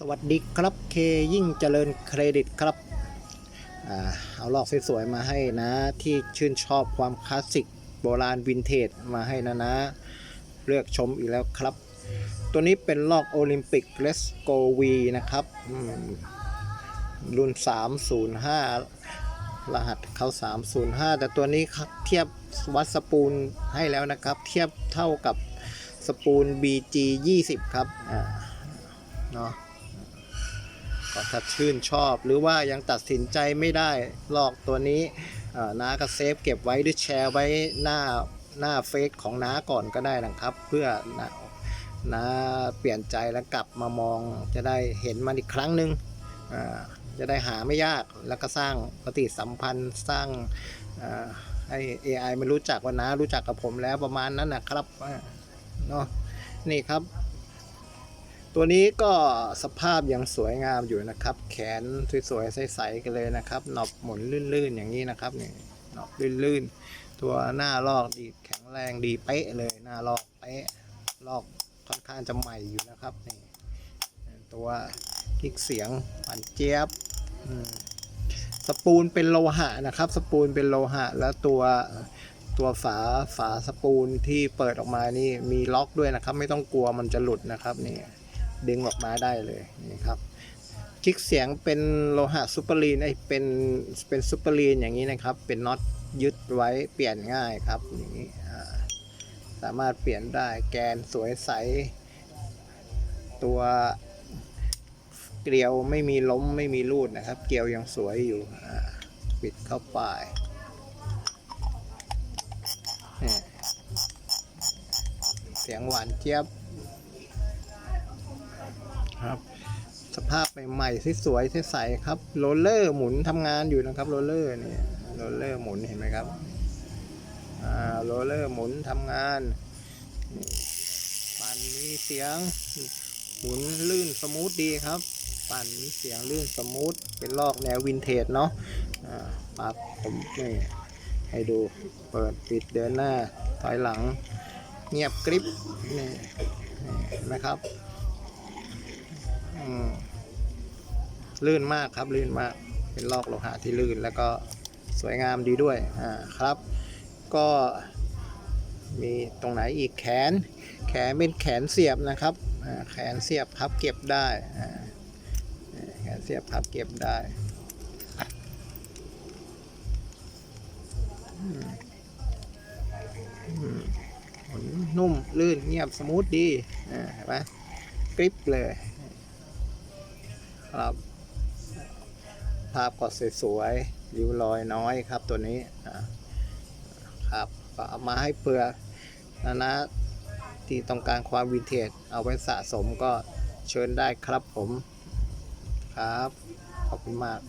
สวัสดีครับเคยิ่งเจริญเครดิตครับอเอาลอกสวยๆมาให้นะ ที่ชื่นชอบความคลาสสิกโบราณวินเทจมาให้นะนะ เลือกชมอีกแล้วครับ ตัวนี้เป็นลอกโอลิมปิกเลสโกวีนะครับอืมรุ่น 305 รหัสเขา305 แต่ตัวนี้เทียบวัดสปูลให้แล้วนะครับ เทียบเท่ากับสปูล BG 20 ครับเนาะ ถ้าชื่นชอบหรือว่ายังตัดสินใจไม่ได้ลอกตัวนี้น้าก็เซฟเก็บไว้หรือแชร์ไว้หน้าหน้าเฟซของน้าก่อนก็ได้นะครับ เพื่อน้าน้าเปลี่ยนใจแล้วกลับมามองจะได้เห็นมันอีกครั้งหนึ่งจะได้หาไม่ยากแล้วก็สร้างปฏิสัมพันธ์สร้างอ่าให้ AI มันรู้จักว่าน้ารู้จักกับผมแล้วประมาณนั้นนะครับเนาะนี่ครับ ตัวนี้ก็สภาพยังสวยงามอยู่นะครับ แขนสวยๆใสๆกันเลยนะครับหนอบหมุนลื่นๆอย่างนี้นะครับนี่หนอบลื่นๆ ตัวหน้าลอกดีแข็งแรงดีเป๊ะเลยหน้าลอกเป๊ะลอกค่อนข้างจะใหม่อยู่นะครับนี่ตัวคลิกเสียงปันเจี๊ยบสปูลเป็นโลหะนะครับ สปูลเป็นโลหะ แล้วตัวตัวฝาฝาสปูลที่เปิดออกมานี่มีล็อกด้วยนะครับ ไม่ต้องกลัวมันจะหลุดนะครับนี่ ดึงออกมาได้เลยนี่ครับคลิกเสียงเป็นโลหะซูเปอร์ลีนไอเป็นเป็นซูเปอร์ลีนอย่างนี้นะครับ เป็นน็อตยึดไว้เปลี่ยนง่ายครับอย่างนี้อ่สามารถเปลี่ยนได้แกนสวยใส ตัวเกลียวไม่มีล้มไม่มีรูดนะครับ เกลียวยังสวยอยู่ปิดเข้าไปนี่เสียงหวานเจี๊ยบ ครับ สภาพใหม่ๆสวยๆใสๆครับโรลเลอร์หมุนทำงานอยู่นะครับโรลเลอร์เนี่ยโรลเลอร์หมุนเห็นไหมครับอ่าโรลเลอร์หมุนทำงานปั่นมีเสียงหมุนลื่นสมูทดีครับ ปั่นมีเสียงลื่นสมูทเป็นลอกแนววินเทจเนาะอ่าปั๊บผมนี่ให้ดูเปิดปิดเดินหน้าถอยหลังเงียบกริบนี่นี่เห็นไหมครับ ลื่นมากครับลื่นมากเป็นลอกโลหะที่ลื่น แล้วก็สวยงามดีด้วยอ่าครับ ก็มีตรงไหนอีกแขน แขนเป็นแขนเสียบนะครับแขนเสียบพับเก็บได้แขนเสียบพับเก็บได้นนุ่มลื่นเงียบสมูทดีเห็นไหมกริปเลยครับ ภาพก็สวยๆริ้วรอยน้อยครับตัวนี้ครับก็เอามาให้เพื่อนะนะที่ต้องการความวินเทจเอาไว้สะสมก็เชิญได้ครับผมครับ ขอบคุณมาก